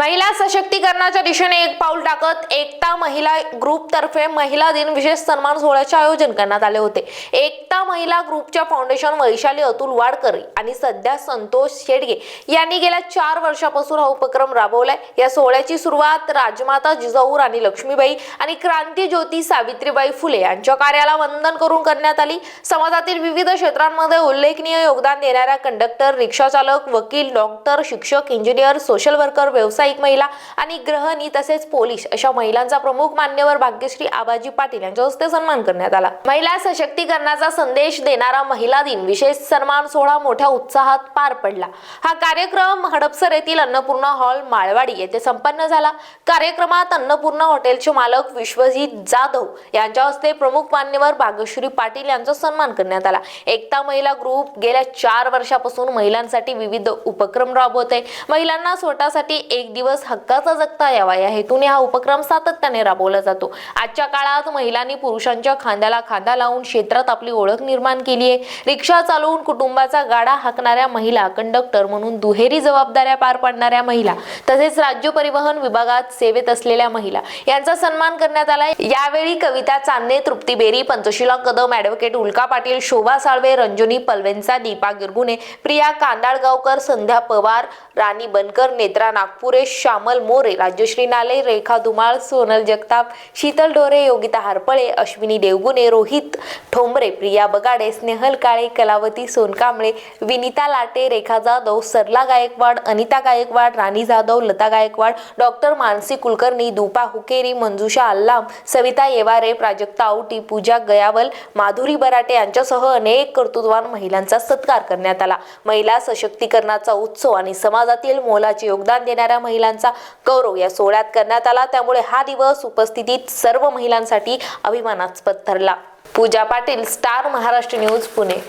महिला सशक्तीकरणाच्या दिशेने एक पाऊल टाकत एकता महिला ग्रुप तर्फे महिला दिन विशेष सन्मान सोहळ्याचे आयोजन करण्यात आले होते. एकता महिला ग्रुपच्या फाउंडेशन वैशाली अतुल वाडकर आणि सध्या संतोष शेडगे यांनी गेल्या चार वर्षापासून हा उपक्रम राबवलाय. या सोहळ्याची सुरुवात राजमाता जिजाऊ राणी लक्ष्मीबाई आणि क्रांती ज्योती सावित्रीबाई फुले यांच्या कार्याला वंदन करून करण्यात आली. समाजातील विविध क्षेत्रांमध्ये उल्लेखनीय योगदान देणाऱ्या कंडक्टर रिक्षा चालक वकील डॉक्टर शिक्षक इंजिनियर सोशल वर्कर व्यवसाय व्यावसायिक महिला आणि ग्रहणी तसेच पोलीस अशा महिलांचा प्रमुख मान्यवर भाग्यश्री आबाजी पाटील यांच्या हस्ते सन्मान करण्यात आला. महिला सशक्तीकरणाचा संदेश देणारा महिला दिन विशेष सन्मान सोहळा मोठ्या उत्साहात पार पडला. हा कार्यक्रम हडपसर येथील अन्नपूर्णा हॉल माळवाडी येथे संपन्न झाला. कार्यक्रमात अन्नपूर्णा हॉटेलचे मालक विश्वजित जाधव यांच्या हस्ते प्रमुख मान्यवर भाग्यश्री पाटील यांचा सन्मान करण्यात आला. एकता महिला ग्रुप गेल्या चार वर्षापासून महिलांसाठी विविध उपक्रम राबवते महिलांना स्वतःसाठी एक दिवस हक्काचा जगता यावा. या हेतूने हा उपक्रम सातत्याने राबवला जातो. आजच्या काळात महिलांनी पुरुषांच्या खांद्याला खांदा लावून क्षेत्रात आपली ओळख निर्माण केली आहे. रिक्षा चालवून कुटुंबाचा गाडा हाकणाऱ्या महिला कंडक्टर म्हणून दुहेरी जबाबदाऱ्या पार पाडणाऱ्या महिला तसेच राज्य परिवहन विभागात सेवेत असलेल्या महिला यांचा सन्मान करण्यात आला यावेळी कविता चांदणे तृप्ती बेरी पंचशिला कदम ॲडव्होकेट उल्का पाटील शोभा साळवे रंजनी पलवेंचा दीपा गिरगुणे प्रिया कांदाळगावकर संध्या पवार राणी बनकर नेत्रा नागपुरे श्यामल मोरे राजश्री नाले रेखा धुमाळ सोनल जगताप शीतल डोरे योगिता हारपळे अश्विनी देवगुणे रोहित ठोंबरे प्रिया बगाडे स्नेहल काळे कलावती सोनकांबळे विनिता लाटे रेखा जाधव सरला गायकवाड अनिता गायकवाड राणी जाधव लता गायकवाड डॉक्टर मानसी कुलकर्णी दुपा हुकेरी मंजुषा अल्लाम सविता येवारे प्राजक्ता आवटी पूजा गयावल माधुरी बराटे यांच्यासह अनेक कर्तृत्वान महिलांचा सत्कार करण्यात आला. महिला सशक्तीकरणाचा उत्सव आणि समाजातील मोलाचे योगदान देणाऱ्या महिलांचा गौरव या सोहळ्यात करण्यात आला. त्यामुळे हा दिवस उपस्थितीत सर्व महिलांसाठी अभिमानास्पद ठरला. Pooja Patil star Maharashtra news Pune.